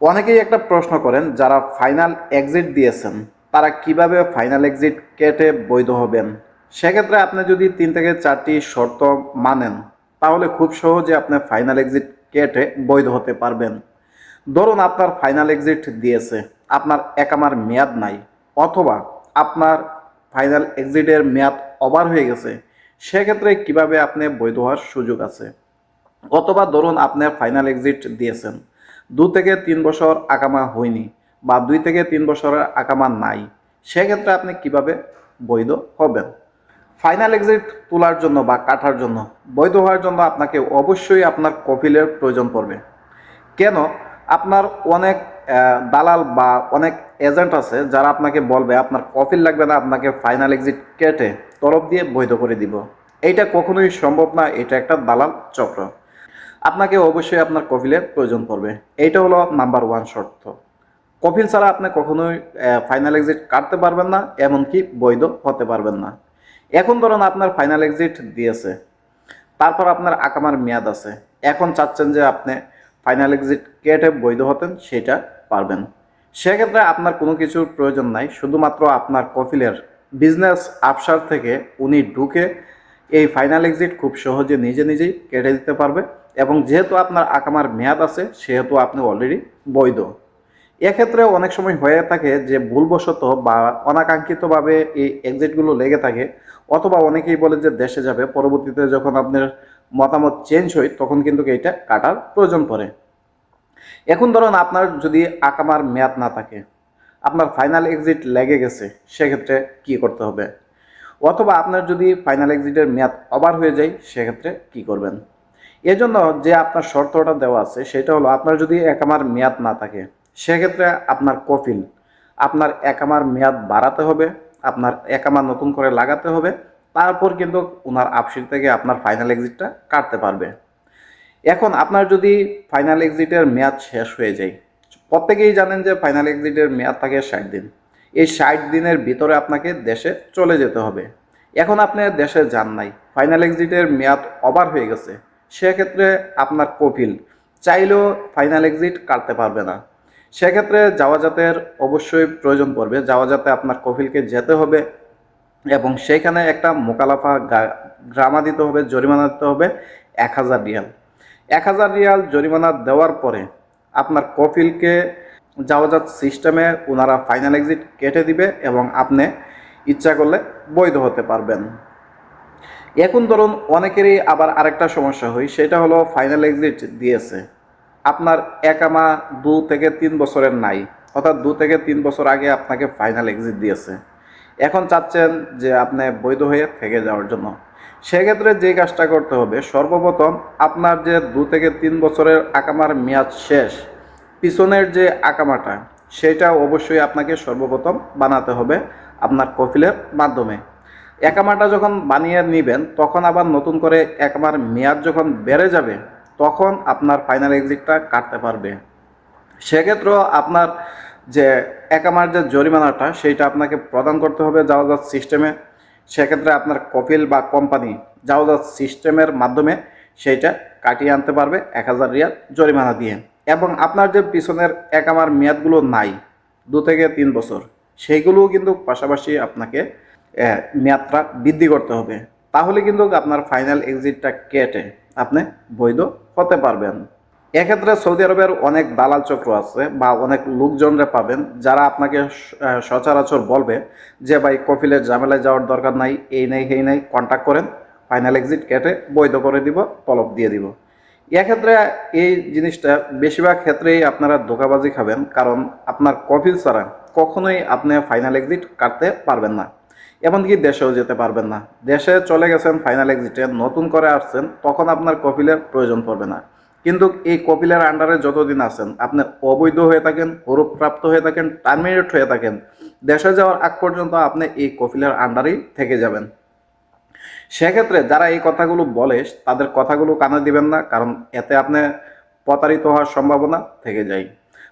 অনেকেই একটা প্রশ্ন করেন, যারা ফাইনাল এক্সিট দিয়েছেন, তারা কীভাবে ফাইনাল এক্সিট কেটে বৈধ হবেন? সেক্ষেত্রে আপনি যদি তিন থেকে চারটি শর্ত মানেন, তাহলে খুব সহজে আপনি ফাইনাল এক্সিট কেটে বৈধ হতে পারবেন। ধরুন আপনার ফাইনাল এক্সিট দিয়েছে, আপনার একামার মেয়াদ নাই, অথবা আপনার ফাইনাল এক্সিটের মেয়াদ ওভার হয়ে গেছে, সেক্ষেত্রে কীভাবে আপনি বৈধ হওয়ার সুযোগ আছে? অথবা ধরুন আপনি ফাইনাল এক্সিট দিয়েছেন দু থেকে তিন বছর আকামা হয়নি বা দুই থেকে তিন বছরের আকামা নাই। সেক্ষেত্রে আপনি কীভাবে বৈধ হবেন? ফাইনাল এক্সিট তোলার জন্য বা কাটার জন্য, বৈধ হওয়ার জন্য আপনাকে অবশ্যই আপনার কপিলের প্রয়োজন পড়বে। কেন? আপনার অনেক দালাল বা অনেক এজেন্ট আছে যারা আপনাকে বলবে, আপনার কপিল লাগবে না, আপনাকে ফাইনাল এক্সিট কেটে তরফ দিয়ে বৈধ করে দিব। এইটা কখনোই সম্ভব না, এটা একটা দালাল চক্র। আপনাকে অবশ্যই আপনার কপিলের প্রয়োজন পড়বে। এইটা হলো নাম্বার ওয়ান শর্ত। কপিল ছাড়া আপনি কখনোই ফাইনাল এক্সিট কাটতে পারবেন না, এমনকি বৈধ হতে পারবেন না। এখন ধরুন আপনার ফাইনাল এক্সিট দিয়েছে। তারপর আপনার আকামার মেয়াদ আছে। এখন চাচ্ছেন যে আপনি ফাইনাল এক্সিট কেটে বৈধ হতেন, সেটা পারবেন। সেক্ষেত্রে আপনার কোনো কিছুর প্রয়োজন নাই। শুধুমাত্র আপনার কফিলের বিজনেস আফসার থেকে উনি ঢুকে এই ফাইনাল এক্সিট খুব সহজে নিজে নিজেই কেটে দিতে পারবে এবং যেহেতু আপনার আকামার মেয়াদ আছে, সেহেতু আপনি অলরেডি বৈধ। এক্ষেত্রে অনেক সময় হয়ে থাকে যে ভুলবশত বা অনাকাঙ্ক্ষিতভাবে এই এক্সিটগুলো লেগে থাকে, অথবা অনেকেই বলে যে দেশে যাবে, পরবর্তীতে যখন আপনার মতামত চেঞ্জ হয়, তখন কিন্তু এইটা কাটার প্রয়োজন পড়ে। এখন ধরুন আপনার যদি আকামার মেয়াদ না থাকে, আপনার ফাইনাল এক্সিট লেগে গেছে, সেক্ষেত্রে কি করতে হবে? অথবা আপনার যদি ফাইনাল এক্সিটের মেয়াদ ওভার হয়ে যায়, সেক্ষেত্রে কি করবেন? এজন্য যে আপনার শর্তটা দেওয়া আছে, সেটা হলো আপনার যদি একামার মেয়াদ না থাকে, সেক্ষেত্রে আপনার কফিল, আপনার একামার মেয়াদ বাড়াতে হবে, আপনার একামা নতুন করে লাগাতে হবে, তারপর কিন্তু ওনার আপসির থেকে আপনার ফাইনাল এক্সিটটা কাটতে পারবে। এখন আপনার যদি ফাইনাল এক্সিটের মেয়াদ শেষ হয়ে যায়, প্রত্যেকেই জানেন যে ফাইনাল এক্সিটের মেয়াদ থাকে ষাট দিন। এই ষাট দিনের ভিতরে আপনাকে দেশে চলে যেতে হবে। এখন আপনি দেশে যান নাই। ফাইনাল এক্সিটের মেয়াদ ওভার হয়ে গেছে। সেক্ষেত্রে আপনার কপিল চাইলেও ফাইনাল এক্সিট কাটতে পারবে না। সেক্ষেত্রে যাওয়াজাতের অবশ্যই প্রয়োজন পড়বে। যাওয়াজাতে আপনার কপিলকে যেতে হবে এবং সেইখানে একটা মোকালাফা গ্রামা দিতে হবে, জরিমানা দিতে হবে এক হাজার রিয়াল। এক হাজার রিয়াল জরিমানা দেওয়ার পরে আপনার কপিলকে যাওয়াজাত সিস্টেমে ওনারা ফাইনাল এক্সিট কেটে দিবে এবং আপনি ইচ্ছা করলে বৈধ হতে পারবেন। এখন ধরুন অনেকেরই আবার আরেকটা সমস্যা হয়, সেটা হলো ফাইনাল এক্সিট দিয়েছে। আপনার একামা দু থেকে তিন বছরের নাই, অর্থাৎ দু থেকে তিন বছর আগে আপনাকে ফাইনাল এক্সিট দিয়েছে। এখন চাচ্ছেন যে আপনি বৈধ হয়ে থেকে যাওয়ার জন্য। সেক্ষেত্রে যে কাজটা করতে হবে, সর্বপ্রথম আপনার যে দু থেকে তিন বছরের আকামার মেয়াদ শেষ পিছনের যে আকামাটা, সেটা অবশ্যই আপনাকে সর্বপ্রথম বানাতে হবে আপনার কফিলের মাধ্যমে। একামাটা যখন বানিয়ে নেবেন, তখন আবার নতুন করে একামার মেয়াদ যখন বেড়ে যাবে, তখন আপনার ফাইনাল এক্সিটটা কাটতে পারবে। সেক্ষেত্রেও আপনার যে একামার যে জরিমানাটা সেইটা আপনাকে প্রদান করতে হবে যাওয়াজাত সিস্টেমে সেক্ষেত্রে আপনার কপিল বা কোম্পানি যাওয়াজাত সিস্টেমের মাধ্যমে সেইটা কাটিয়ে আনতে পারবে এক হাজার রিয়াল জরিমানা দিয়ে। এবং আপনার যে পিছনের একামার মেয়াদগুলো নাই, দু থেকে তিন বছর, সেইগুলোও কিন্তু পাশাপাশি আপনাকে মেয়াদটা বৃদ্ধি করতে হবে। তাহলে কিন্তু আপনার ফাইনাল এক্সিটটা কেটে আপনি বৈধ হতে পারবেন। এক্ষেত্রে সৌদি আরবের অনেক দালাল চক্র আছে বা অনেক লোকজনরা পাবেন, যারা আপনাকে সচরাচর বলবে যে, ভাই কপিলের ঝামেলায় যাওয়ার দরকার নাই, এই নেই এই নেই কন্ট্যাক্ট করেন ফাইনাল এক্সিট কেটে বৈধ করে দিব, তলব দিয়ে দিব। এক্ষেত্রে এই জিনিসটা বেশিরভাগ ক্ষেত্রেই আপনারা ধোকাবাজি খাবেন, কারণ আপনার কপিল ছাড়া কখনোই আপনি ফাইনাল এক্সিট কাটতে পারবেন না। এমনকি দেশেও যেতে পারবেন না। দেশে চলে গেছেন ফাইনাল এক্সিটে নতুন করে আসছেন, তখন আপনার কপিলের প্রয়োজন পড়বে না। কিন্তু এই কপিলের আন্ডারে যতদিন আছেন, আপনি অবৈধ হয়ে থাকেন হরুপ্রাপ্ত হয়ে থাকেন টার্মিনেট হয়ে থাকেন, দেশে যাওয়ার আগ পর্যন্ত আপনি এই কপিলের আন্ডারেই থেকে যাবেন। সেক্ষেত্রে যারা এই কথাগুলো বলে, তাদের কথাগুলো কানে দিবেন না, কারণ এতে আপনি প্রতারিত হওয়ার সম্ভাবনা থেকে যায়।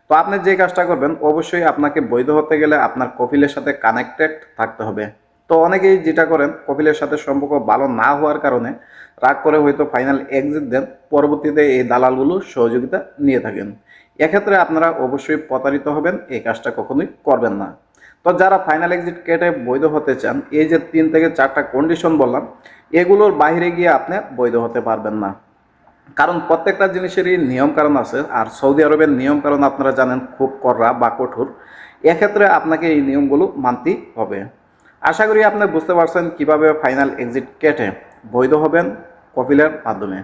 তো আপনি যে কাজটা করবেন, অবশ্যই আপনাকে বৈধ হতে গেলে আপনার কপিলের সাথে কানেক্টেড থাকতে হবে। তো অনেকেই যেটা করেন, কপিলের সাথে সম্পর্ক ভালো না হওয়ার কারণে রাগ করে হয়তো ফাইনাল এক্সিট দেন, পরবর্তীতে এই দালালগুলো সহযোগিতা নিয়ে থাকেন। এক্ষেত্রে আপনারা অবশ্যই প্রতারিত হবেন, এই কাজটা কখনোই করবেন না। তো যারা ফাইনাল এক্সিট কেটে বৈধ হতে চান, এই যে তিন থেকে চারটা কন্ডিশন বললাম, এগুলোর বাইরে গিয়ে আপনি বৈধ হতে পারবেন না। কারণ প্রত্যেকটা জিনিসেরই নিয়ম কারণ আছে, আর সৌদি আরবের নিয়ম কারণ আপনারা জানেন, খুব কড়া বা কঠোর। এক্ষেত্রে আপনাকে এই নিয়মগুলো মানতেই হবে। আশা করি আপনি বুঝতে পারছেন কীভাবে ফাইনাল এক্সিট কেটে বৈধ হবেন কপিলের মাধ্যমে।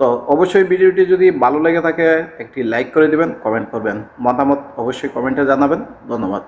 তো অবশ্যই ভিডিওটি যদি ভালো লেগে থাকে, একটি লাইক করে দেবেন কমেন্ট করবেন। মতামত অবশ্যই কমেন্টে জানাবেন। ধন্যবাদ।